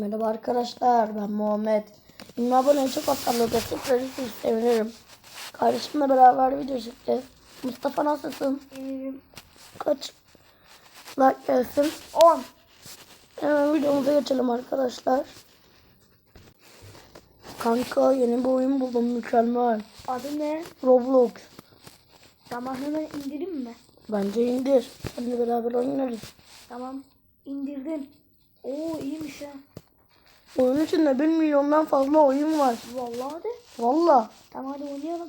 Merhaba arkadaşlar ben Muhammed. Benim abone çok atlarla desteklerinizi sevinirim. Kardeşimle beraber video çekeceğiz. Mustafa nasılsın? İyiyim. Kaç like gelsin? 10. Hemen videomuza geçelim arkadaşlar. Kanka yeni bir oyun buldum mükemmel. Adı ne? Roblox. Tamam hemen indireyim mi? Bence indir. Seninle beraber oynarız. Tamam. indirdim. Oo iyiymiş ha. Oyun içinde 1 milyondan fazla oyun var. Vallahi de. Valla. Tamam hadi oynayalım.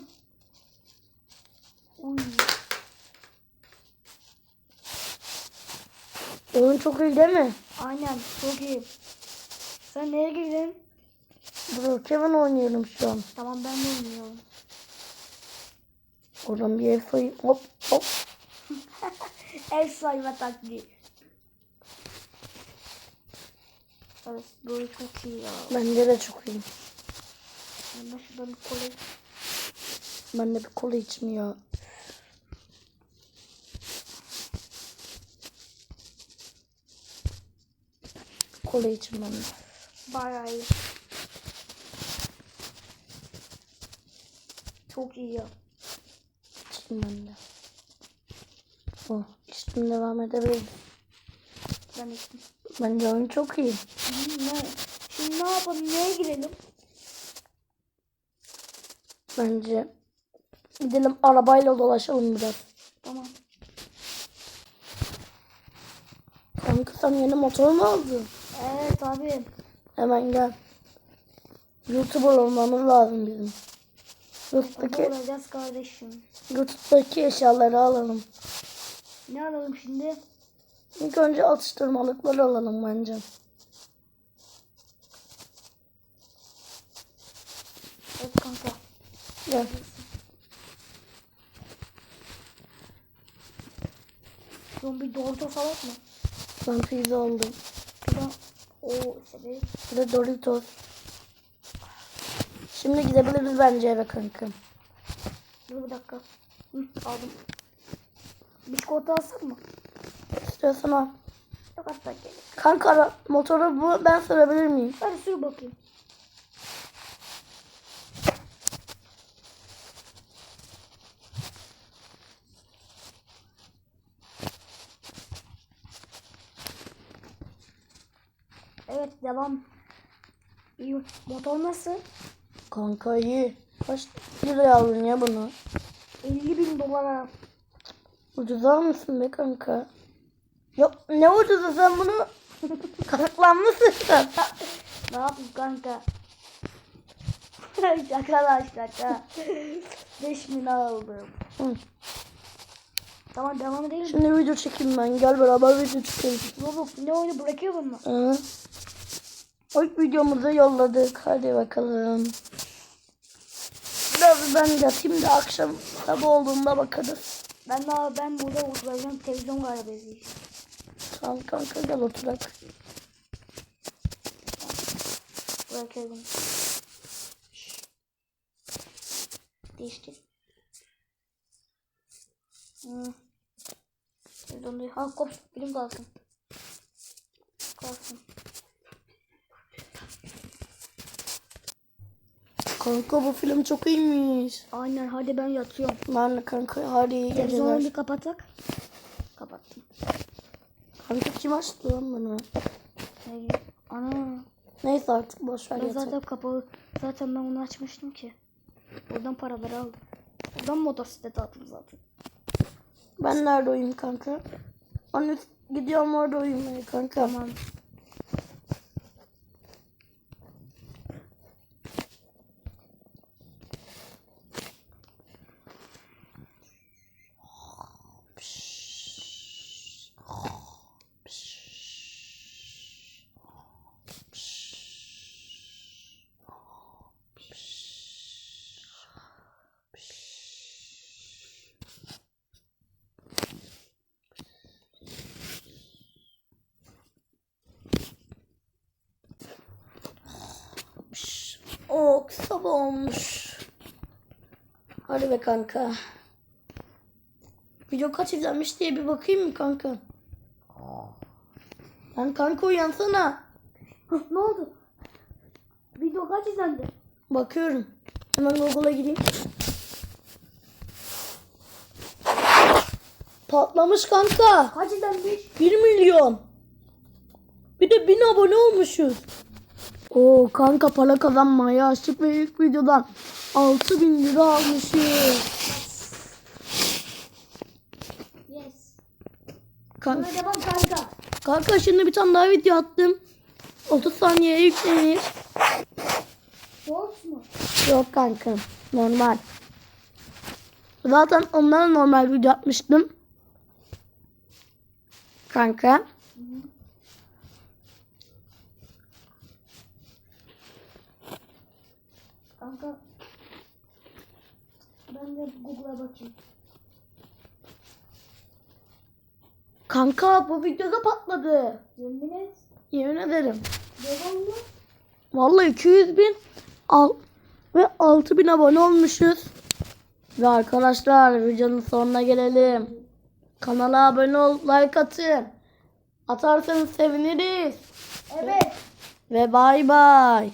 Uy. Oyun çok iyi değil mi? Aynen çok iyi. Sen nereye girdin? Brookhaven oynuyorum şu an. Tamam ben de oynuyorum. Oradan bir ev sayayım. Hop hop. Ev sayma taktiği. Evet böyle çok iyi ya. Bence de çok iyi. Ben şuradan bir kola Ben de bir kola içim ya. Kola içim ben de. bayağı iyi. Çok iyi ya. İçim ben de. Oh, içtim devam edebiliriz. Ben içtim. Bence oyun çok iyi. Şimdi ne yapalım? Neye girelim? Bence gidelim arabayla dolaşalım biraz. Tamam. Kanka sen yeni motor mu aldın? Evet abi. Hemen gel. YouTuber olmamız lazım bizim. YouTube'daki, olacağız kardeşim? YouTube'daki eşyaları alalım. Ne alalım şimdi? İlk önce atıştırmalıkları alalım bence. Evet kanka. Gel. Zombi doğru salak mı? Ben pizza aldım. Şuradan o seni Bir de Doritos. Şimdi gidebiliriz bence eve kanka. dur bir dakika. Hı, aldım. Bir çikolata alsak mı? İstiyorsan al. Yok hatta gerek. Kanka ara- motoru bu ben sürebilir miyim? Hadi sür bakayım. Evet devam. İyi. Motor nasıl? Kanka iyi. Kaç liraya aldın ya bunu? 50 bin dolara. Ucuz almışsın be kanka. Yok ne ucuzu sen bunu? Kanıtlanmışsın sen. Ne yapayım kanka? şaka lan şaka. 5 bin aldım. Hı. Tamam devam edelim. Şimdi video çekeyim ben. Gel beraber video çekelim. Roblox ne oyunu bırakıyor mu? Hı. İlk videomuzu yolladık. Hadi bakalım. Biraz ben yatayım da akşam sabah olduğunda bakarız. Ben daha ben burada oturacağım televizyon galiba izleyeceğim. Tamam kanka gel oturak. Bırakıyorum. Değiştir. Televizyon değil. Ha kop film kalsın. Kalsın. Kanka bu film çok iyiymiş. Aynen hadi ben yatıyorum. Ben de kanka hadi iyi Televizyonu geceler. bir kapatak. Kanka kim açtı lan bunu? Hey, Ana. Neyse artık boş ver Ben yatak. zaten kapalı. Zaten ben onu açmıştım ki. Oradan paraları aldım. Oradan motosiklet aldım zaten. Ben nerede uyuyayım kanka? Anne gidiyorum orada uyumaya kanka. Tamam. Oo sabah olmuş. Hadi be kanka. Video kaç izlenmiş diye bir bakayım mı kanka? Lan kanka uyansana. Ne oldu? Video kaç izlendi? Bakıyorum. Hemen Google'a gireyim. Patlamış kanka. Kaç izlenmiş? 1 milyon. Bir de 1000 abone olmuşuz. Oo kanka para kazanmaya açtık ve ilk videodan 6000 lira almışız. Yes. Kanka, devam kanka. kanka şimdi bir tane daha video attım. 30 saniyeye yüklenir. Shorts mu? Yok kanka normal. Zaten onlara normal video atmıştım. Kanka. Kanka. Ben de Google'a bakayım. Kanka bu videoda patladı. Yemin et. Yemin ederim. Devam mı? Vallahi 200 bin al ve 6 bin abone olmuşuz. Ve arkadaşlar videonun sonuna gelelim. Kanala abone ol, like atın. Atarsanız seviniriz. Evet. Ve bay bay.